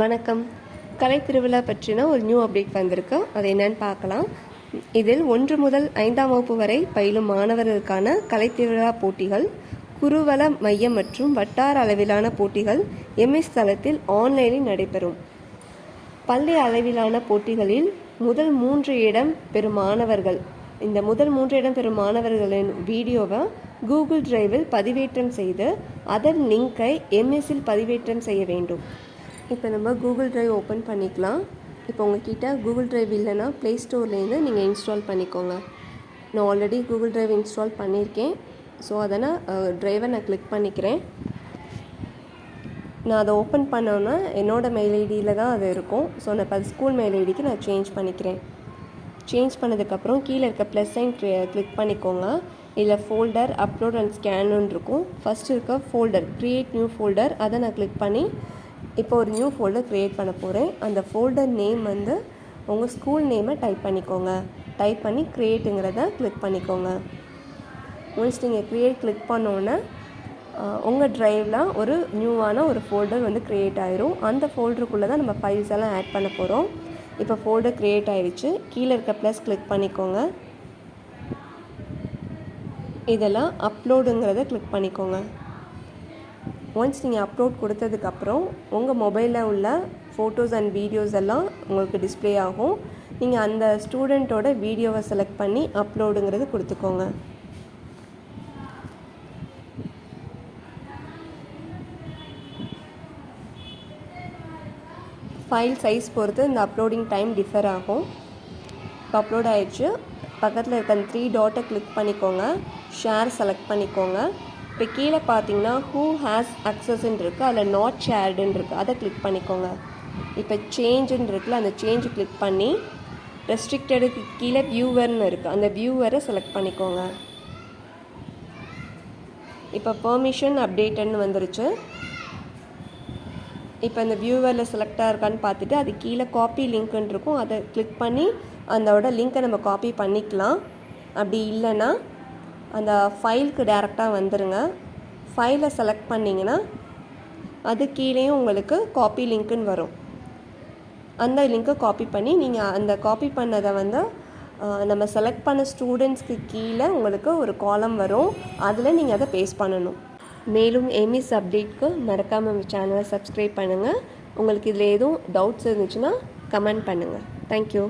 வணக்கம். கலை திருவிழா பற்றின ஒரு நியூ அப்டேட் வந்திருக்கு. அது என்னன்னு பார்க்கலாம். இதில் ஒன்று முதல் ஐந்தாம் வகுப்பு வரை பயிலும் மாணவர்களுக்கான கலை திருவிழா போட்டிகள் குருவள மையம் மற்றும் வட்டார அளவிலான போட்டிகள் எம்எஸ் தளத்தில் ஆன்லைனில் நடைபெறும். பள்ளி அளவிலான போட்டிகளில் முதல் மூன்று இடம் பெறும் மாணவர்கள். இந்த முதல் மூன்று இடம் பெறும் மாணவர்களின் வீடியோவை கூகுள் டிரைவில் பதிவேற்றம் செய்து அதன் லிங்கை எம்எஸ்ஸில் பதிவேற்றம் செய்ய வேண்டும். இப்போ நம்ம கூகுள் ட்ரைவ் ஓப்பன் பண்ணிக்கலாம். இப்போ உங்ககிட்ட கூகுள் ட்ரைவ் இல்லைன்னா ப்ளே ஸ்டோர்லேருந்து நீங்கள் இன்ஸ்டால் பண்ணிக்கோங்க. நான் ஆல்ரெடி கூகுள் ட்ரைவ் இன்ஸ்டால் பண்ணியிருக்கேன். ஸோ அதை நான் ட்ரைவை நான் கிளிக் பண்ணிக்கிறேன். நான் அதை ஓப்பன் பண்ணோன்னா என்னோடய மெயில் ஐடியில் தான் அது இருக்கும். ஸோ நான் இப்போ ஸ்கூல் மெயில் ஐடிக்கு நான் சேஞ்ச் பண்ணிக்கிறேன். சேஞ்ச் பண்ணதுக்கப்புறம் கீழே இருக்க ப்ளஸ் சைன் கிளிக் பண்ணிக்கோங்க. இதில் ஃபோல்டர் அப்லோட் அண்ட் ஸ்கேனுன்னு இருக்கும். ஃபஸ்ட் இருக்க ஃபோல்டர் க்ரியேட் நியூ ஃபோல்டர் அதை நான் கிளிக் பண்ணி இப்போ ஒரு நியூ ஃபோல்டர் க்ரியேட் பண்ண போகிறேன் அந்த ஃபோல்டர் நேம் வந்து உங்கள் ஸ்கூல் நேமை டைப் பண்ணிக்கோங்க. டைப் பண்ணி க்ரியேட்டுங்கிறத கிளிக் பண்ணிக்கோங்க. ஒன்ஸ் நீங்கள் க்ரியேட் கிளிக் பண்ணோன்னே உங்கள் ட்ரைவில் ஒரு நியூவான ஒரு ஃபோல்டர் வந்து க்ரியேட் ஆயிரும். அந்த ஃபோல்டருக்குள்ளே தான் நம்ம ஃபைல்ஸ் எல்லாம் ஆட் பண்ண போகிறோம் இப்போ ஃபோல்டர் க்ரியேட் ஆயிடுச்சு. கீழே இருக்க ப்ளஸ் கிளிக் பண்ணிக்கோங்க. இதெல்லாம் அப்லோடுங்கிறத கிளிக் பண்ணிக்கோங்க. ஒன்ஸ் நீங்கள் அப்லோட் கொடுத்ததுக்கப்புறம் உங்கள் மொபைலில் உள்ள ஃபோட்டோஸ் அண்ட் வீடியோஸ் எல்லாம் உங்களுக்கு டிஸ்ப்ளே ஆகும். நீங்கள் அந்த ஸ்டூடெண்ட்டோட வீடியோவை செலக்ட் பண்ணி அப்லோடுங்கிறது கொடுத்துக்கோங்க. ஃபைல் சைஸ் பொறுத்து இந்த அப்லோடிங் டைம் டிஃபர் ஆகும். இப்போ அப்லோட் ஆயிடுச்சு. பக்கத்தில் இருக்க அந்த த்ரீ டாட்டை கிளிக் பண்ணிக்கோங்க. ஷேர் செலக்ட் பண்ணிக்கோங்க. இப்போ கீழே பார்த்தீங்கன்னா ஹூ ஹேஸ் அக்சஸ்ன்னு இருக்குது அதில் நாட் ஷேர்டுன்னு இருக்குது அதை கிளிக் பண்ணிக்கோங்க. இப்போ சேஞ்சுன்னு இருக்குல்ல அந்த சேஞ்சு கிளிக் பண்ணி ரெஸ்ட்ரிக்டடுக்கு கீழே வியூவர்னு இருக்குது அந்த வியூவரை செலக்ட் பண்ணிக்கோங்க. இப்போ பெர்மிஷன் அப்டேட்டுன்னு வந்துருச்சு. இப்போ இந்த வியூவரில் செலக்டாக இருக்கான்னு பார்த்துட்டு அது கீழே காப்பி லிங்க்குன்னு இருக்கும். அதை கிளிக் பண்ணி அதோட லிங்க்கை நம்ம காப்பி பண்ணிக்கலாம். அப்படி இல்லைன்னா அந்த ஃபைலுக்கு டேரெக்டாக வந்துடுங்க ஃபைலை செலக்ட் பண்ணிங்கன்னா அது கீழேயும் உங்களுக்கு காப்பி லிங்க்குன்னு வரும். அந்த லிங்க்கை காப்பி பண்ணி நீங்கள் அந்த காப்பி பண்ணதை வந்து நம்ம செலக்ட் பண்ண ஸ்டூடெண்ட்ஸ்க்கு கீழே உங்களுக்கு ஒரு காலம் வரும். அதில் நீங்கள் அதை பேஸ்ட் பண்ணணும். மேலும் எமிஸ் அப்டேட்க்கு மறக்காமல் சேனலை சப்ஸ்கிரைப் பண்ணுங்கள் உங்களுக்கு இதில் எதுவும் டவுட்ஸ் இருந்துச்சுன்னா கமெண்ட் பண்ணுங்கள் தேங்க்யூ